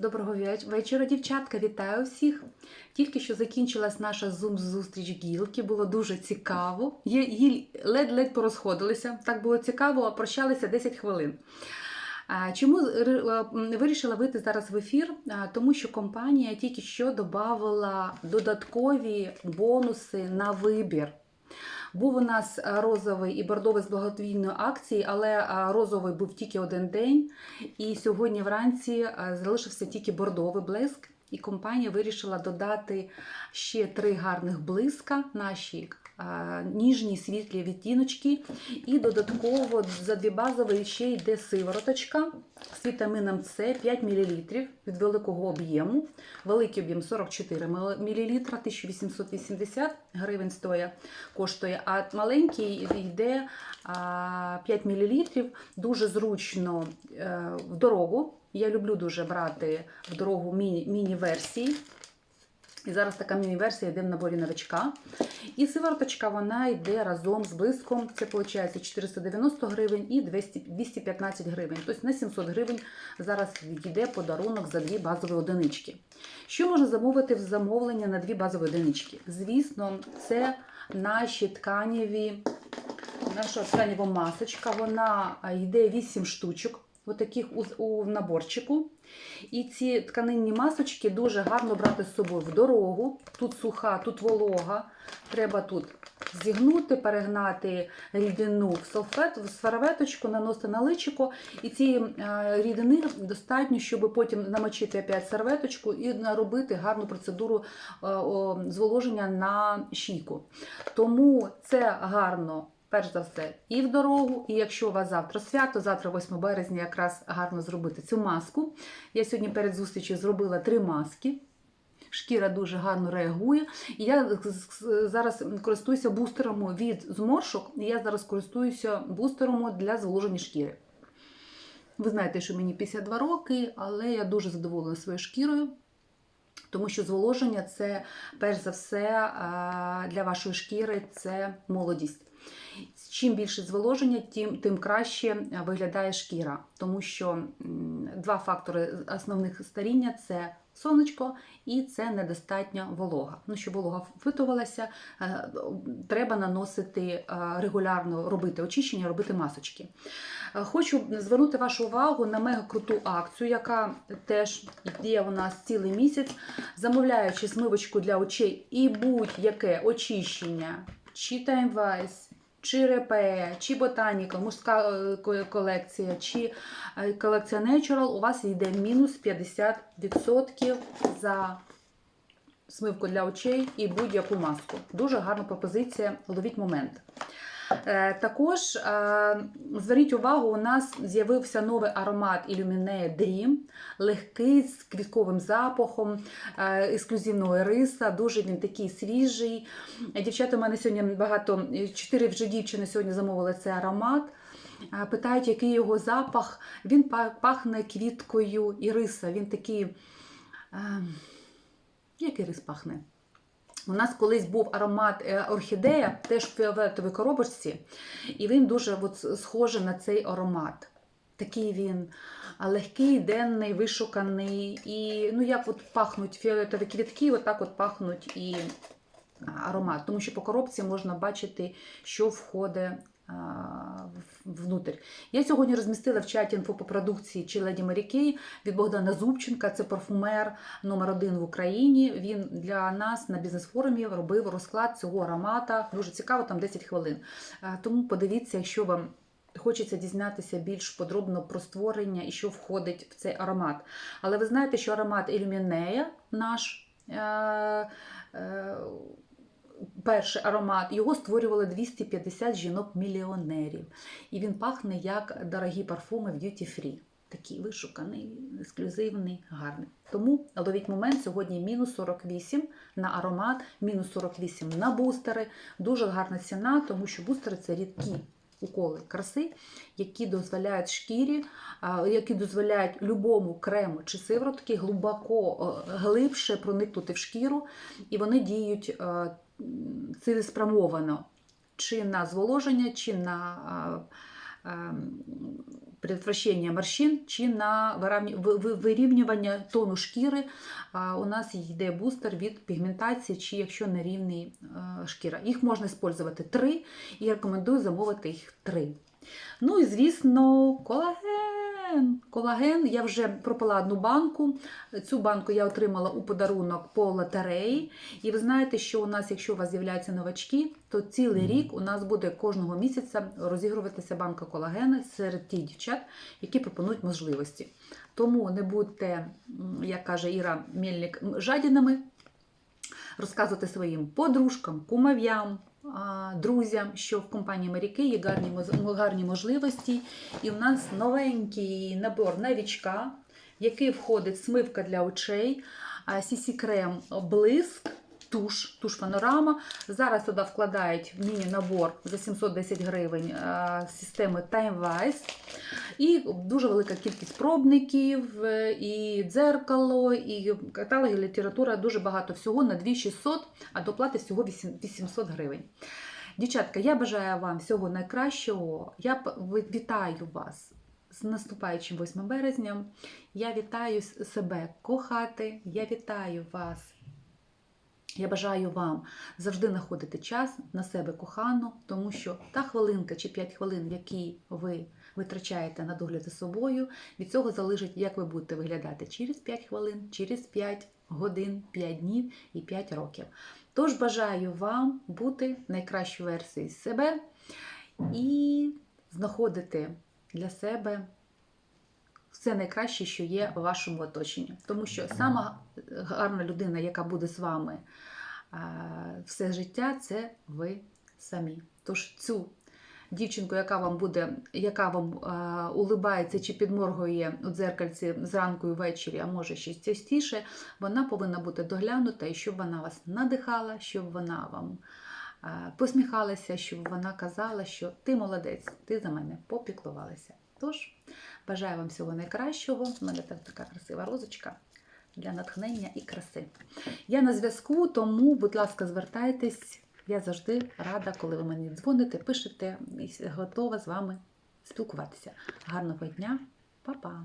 Доброго вечора, дівчатка. Вітаю всіх. Тільки що закінчилась наша зум-зустріч гілки. Було дуже цікаво. Ледь-ледь порозходилися. Так було цікаво, а прощалися 10 хвилин. Чому вирішила вийти зараз в ефір? Тому що компанія тільки що додавала додаткові бонуси на вибір. Був у нас розовий і бордовий з благодійної акції, але розовий був тільки один день. І сьогодні вранці залишився тільки бордовий блиск. І компанія вирішила додати ще три гарних блиска наші. Ніжні світлі відтіночки, і додатково за дві базові ще йде сивороточка з вітаміном С 5 мл від великого об'єму. Великий об'єм 44 мл, 1880 гривень стоїть, коштує, а маленький йде 5 мл. Дуже зручно е, в дорогу. Я люблю дуже брати в дорогу міні- міні-версії. І зараз така міні-версія йде в наборі новичка. І сивороточка вона йде разом з блиском. Це виходить 490 гривень і 200, 215 гривень. Тобто на 700 гривень зараз йде подарунок за дві базові одинички. Що можна замовити в замовлення на дві базові одинички? Звісно, це наші тканеві, наша тканева масочка. Вона йде 8 штучок. Отаких у, у наборчику. І ці тканинні масочки дуже гарно брати з собою в дорогу. Тут суха, тут волога. Треба тут зігнути, перегнати рідину в салфет, в сфараветочку, наносити на личико. І цієї е, рідини достатньо, щоб потім намочити опять серветочку і наробити гарну процедуру е, зволоження на щійку. Тому це гарно. Перш за все, і в дорогу, і якщо у вас завтра свято, завтра 8 березня, якраз гарно зробити цю маску. Я сьогодні перед зустрічю зробила три маски. Шкіра дуже гарно реагує. І я зараз користуюся бустером від зморшок. І я зараз користуюся бустером для зволоження шкіри. Ви знаєте, що мені 52 роки, але я дуже задоволена своєю шкірою. Тому що зволоження це перш за все для вашої шкіри це молодість. Чим більше зволоження, тим, тим краще виглядає шкіра, тому що два фактори основних старіння це сонечко і це недостатня волога. Ну, щоб волога впитувалася, е, треба наносити е, регулярно робити очищення, робити масочки. Е, Хочу звернути вашу увагу на мега круту акцію, яка теж є у нас цілий місяць, замовляючи смивочку для очей і будь-яке очищення, чи Vice, чи Репе, чи Ботаніка, мужська е, колекція, чи е, колекція Natural, у вас йде мінус 50% за смивку для очей і будь-яку маску. Дуже гарна пропозиція, ловіть момент. Е, Також е, зверніть увагу, у нас з'явився новий аромат Illuminae Dream, легкий з квітковим запахом, е, ексклюзивного риса. Дуже він такий свіжий. Дівчата, у мене сьогодні багато, чотири вже дівчини сьогодні замовили цей аромат. Питають, який його запах. Він пахне квіткою іриса. Він такий. Е, як ірис пахне? У нас колись був аромат е, орхідея, теж в фіолетовій коробочці, і він дуже от, схожий на цей аромат. Такий він легкий, денний, вишуканий. І ну, як от пахнуть фіолетові квітки, отак от пахнуть і аромат. Тому що по коробці можна бачити, що входить внутрь. Я сьогодні розмістила в чаті інфо по продукції чи Леді Марікей від Богдана Зубченка. Це парфумер номер один в Україні. Він для нас на бізнес-форумі робив розклад цього аромата. Дуже цікаво, там 10 хвилин. Тому подивіться, якщо вам. Хочеться дізнатися більш подробно про створення і що входить в цей аромат. Але ви знаєте, що аромат Ілюмінея наш е- е- перший аромат, його створювали 250 жінок-мільйонерів. І він пахне як дорогі парфуми в Duty Free. Такий вишуканий, ексклюзивний, гарний. Тому ловіть момент сьогодні мінус 48 на аромат, мінус 48 на бустери. Дуже гарна ціна, тому що бустери це рідкі уколи краси, які дозволяють шкірі, які дозволяють любому крему чи сиворотки глибоко е, глибше проникнути в шкіру, і вони діють е, цілеспрямовано чи на зволоження, чи на предотвращення морщин чи на вирівнювання тону шкіри. У нас йде бустер від пігментації, чи якщо нерівний е, шкіра. Їх можна використовувати три, і рекомендую замовити їх три. Ну і звісно, колаген. Колаген. Я вже пропила одну банку. Цю банку я отримала у подарунок по лотереї. І ви знаєте, що у нас, якщо у вас з'являються новачки, то цілий рік у нас буде кожного місяця розігруватися банка колагена серед тих дівчат, які пропонують можливості. Тому не будьте, як каже Іра Мельник, жадінами. Розказувати своїм подружкам, кумов'ям, друзям, що в компанії Маріки є гарні, гарні можливості. І в нас новенький набор новічка, в який входить смивка для очей, сісі крем блиск. Туш, туш панорама. Зараз туди вкладають в міні-набор за 710 гривень а, системи TimeWise. І дуже велика кількість пробників, е, і дзеркало, і каталоги, література, дуже багато всього на 2600, а доплати всього 800 гривень. Дівчатка, я бажаю вам всього найкращого. Я вітаю вас з наступаючим 8 березня. Я вітаю себе кохати. Я вітаю вас. Я бажаю вам завжди знаходити час на себе кохану, тому що та хвилинка чи 5 хвилин, які ви витрачаєте на догляд за собою, від цього залежить, як ви будете виглядати через 5 хвилин, через 5 годин, 5 днів і 5 років. Тож бажаю вам бути найкращою версією себе і знаходити для себе все найкраще, що є в вашому оточенні. Тому що сама гарна людина, яка буде з вами все життя, це ви самі. Тож цю дівчинку, яка вам буде, яка вам улибається чи підморгує у дзеркальці зранку і ввечері, а може ще частіше, вона повинна бути доглянута, і щоб вона вас надихала, щоб вона вам посміхалася, щоб вона казала, що ти молодець, ти за мене попіклувалася. Тож, бажаю вам всього найкращого. У мене так така красива розочка для натхнення і краси. Я на зв'язку, тому, будь ласка, звертайтесь. Я завжди рада, коли ви мені дзвоните, пишете і готова з вами спілкуватися. Гарного дня, Па-па!